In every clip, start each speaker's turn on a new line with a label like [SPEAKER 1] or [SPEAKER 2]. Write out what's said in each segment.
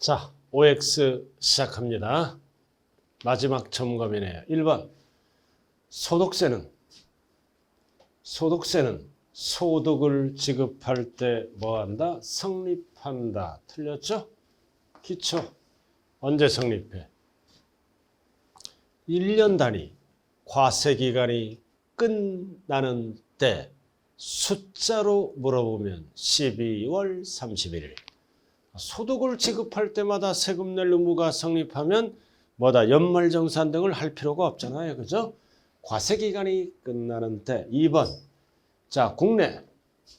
[SPEAKER 1] 자, OX 시작합니다. 마지막 점검이네요. 1번. 소득세는 소득세는 소득을 지급할 때 뭐한다? 성립한다. 틀렸죠? 기초. 언제 성립해? 1년 단위 과세 기간이 끝나는 때 숫자로 물어보면 12월 31일. 소득을 지급할 때마다 세금 낼 의무가 성립하면 뭐다 연말정산 등을 할 필요가 없잖아요. 그죠? 과세 기간이 끝나는 때 2번. 자, 국내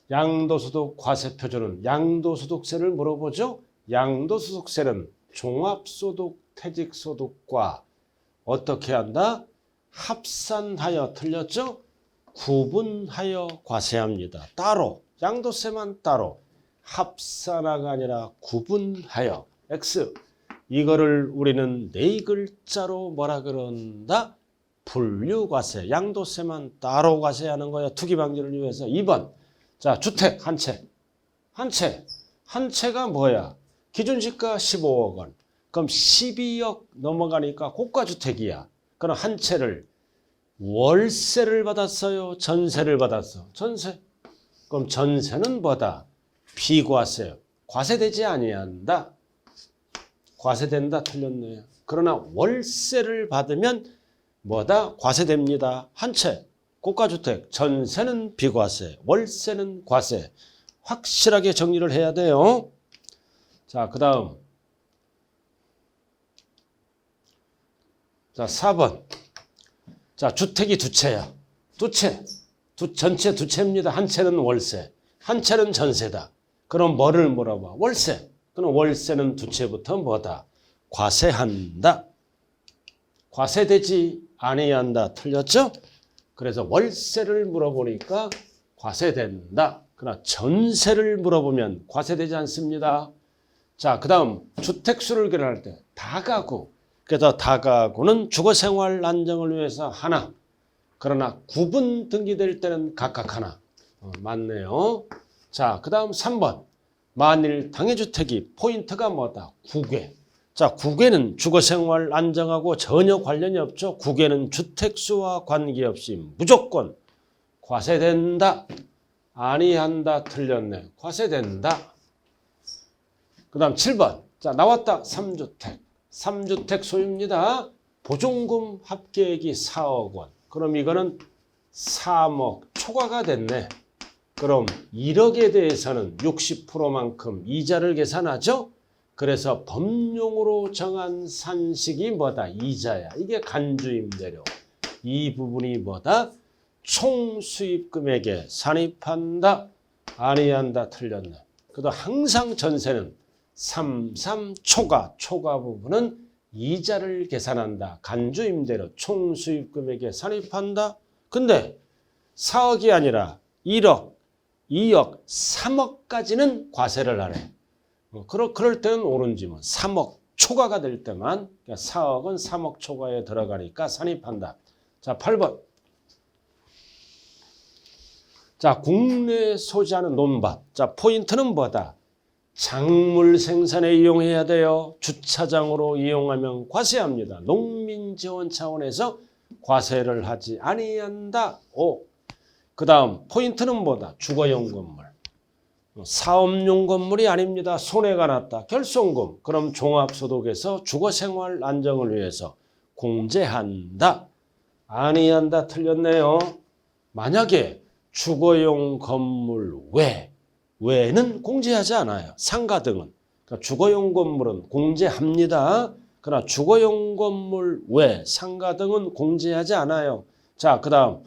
[SPEAKER 1] 양도소득 과세 표준은 양도소득세를 물어보죠. 양도소득세는 종합소득 퇴직소득과 어떻게 한다? 합산하여 틀렸죠? 구분하여 과세합니다. 따로 양도세만 따로 합산화가 아니라 구분하여 X 이거를 우리는 네 글자로 뭐라 그런다? 분류과세 양도세만 따로 과세하는 거야 투기 방지를 위해서. 2번. 자 주택 한 채. 한 채. 한 채가 뭐야? 기준시가 15억 원. 그럼 12억 넘어가니까 고가주택이야. 그럼 한 채를 월세를 받았어요? 전세를 받았어? 전세. 그럼 전세는 뭐다 비과세. 과세되지 아니한다. 과세된다 틀렸네요 그러나 월세를 받으면 뭐다? 과세됩니다. 한 채. 고가주택. 전세는 비과세 월세는 과세. 확실하게 정리를 해야 돼요. 자 그 다음. 자 4번. 자 주택이 두 채야. 두 채. 두, 전체 두 채입니다. 한 채는 월세 한 채는 전세다 그럼 뭐를 물어봐 월세 그럼 월세는 두 채부터 뭐다 과세한다 과세되지 아니한다 틀렸죠? 그래서 월세를 물어보니까 과세된다. 그러나 전세를 물어보면 과세되지 않습니다. 자, 그 다음 주택수를 계산할 때 다가구. 그래서 다가구는 주거생활 안정을 위해서 하나. 그러나 구분 등기될 때는 각각 하나. 어, 맞네요. 자, 그 다음 3번. 만일 당해주택이 포인트가 뭐다? 국외. 자, 국외는 주거생활 안정하고 전혀 관련이 없죠. 국외는 주택수와 관계없이 무조건 과세된다. 아니한다. 틀렸네. 과세된다. 그 다음 7번. 자, 나왔다. 3주택. 3주택 소유입니다. 보증금 합계액이 4억 원. 그럼 이거는 3억 초과가 됐네. 그럼 1억에 대해서는 60%만큼 이자를 계산하죠? 그래서 법령으로 정한 산식이 뭐다? 이자야. 이게 간주임대료. 이 부분이 뭐다? 총 수입금액에 산입한다. 아니한다. 틀렸네. 그래도 항상 전세는 33 초과. 초과 부분은 이자를 계산한다. 간주임대료 총 수입금액에 산입한다. 근데 4억이 아니라 1억, 2억, 3억까지는 과세를 하네. 어, 그럴, 그럴 때는 오른지 뭐 3억 초과가 될 때만 그러니까 4억은 3억 초과에 들어가니까 산입한다. 자, 8번. 자, 국내 소지하는 논밭. 자, 포인트는 뭐다? 작물 생산에 이용해야 돼요. 주차장으로 이용하면 과세합니다. 농민 지원 차원에서 과세를 하지 아니한다. 오. 그 다음 포인트는 뭐다? 주거용 건물. 사업용 건물이 아닙니다. 손해가 났다. 결손금. 그럼 종합소득에서 주거생활 안정을 위해서 공제한다. 아니한다. 틀렸네요. 만약에 주거용 건물 외, 외는 공제하지 않아요. 상가 등은. 그러니까 주거용 건물은 공제합니다. 그러나 주거용 건물 외, 상가 등은 공제하지 않아요. 자, 그 다음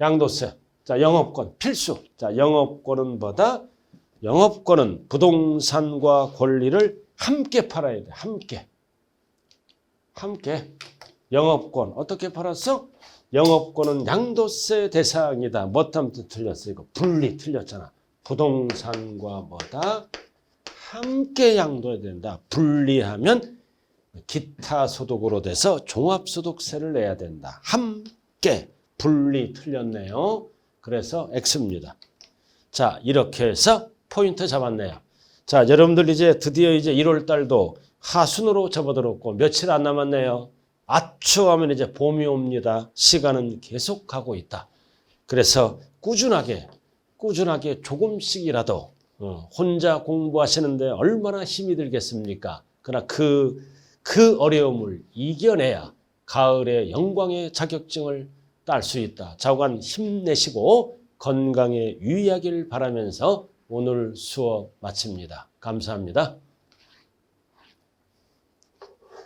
[SPEAKER 1] 양도세. 자, 영업권 필수. 자, 영업권은 뭐다? 영업권은 부동산과 권리를 함께 팔아야 돼. 함께. 함께. 영업권 어떻게 팔았어? 영업권은 양도세 대상이다. 뭐하면 틀렸어? 이거 분리 틀렸잖아. 부동산과 뭐다? 함께 양도해야 된다. 분리하면 기타 소득으로 돼서 종합소득세를 내야 된다. 함께 분리 틀렸네요. 그래서 X입니다. 자, 이렇게 해서 포인트 잡았네요. 자, 여러분들 이제 드디어 이제 1월 달도 하순으로 접어들었고 며칠 안 남았네요. 아추하면 이제 봄이 옵니다. 시간은 계속 가고 있다. 그래서 꾸준하게 꾸준하게 조금씩이라도 어, 혼자 공부하시는데 얼마나 힘이 들겠습니까? 그러나 그, 그 어려움을 이겨내야 가을의 영광의 자격증을 딸 수 있다. 자관 힘내시고 건강에 유의하길 바라면서 오늘 수업 마칩니다. 감사합니다.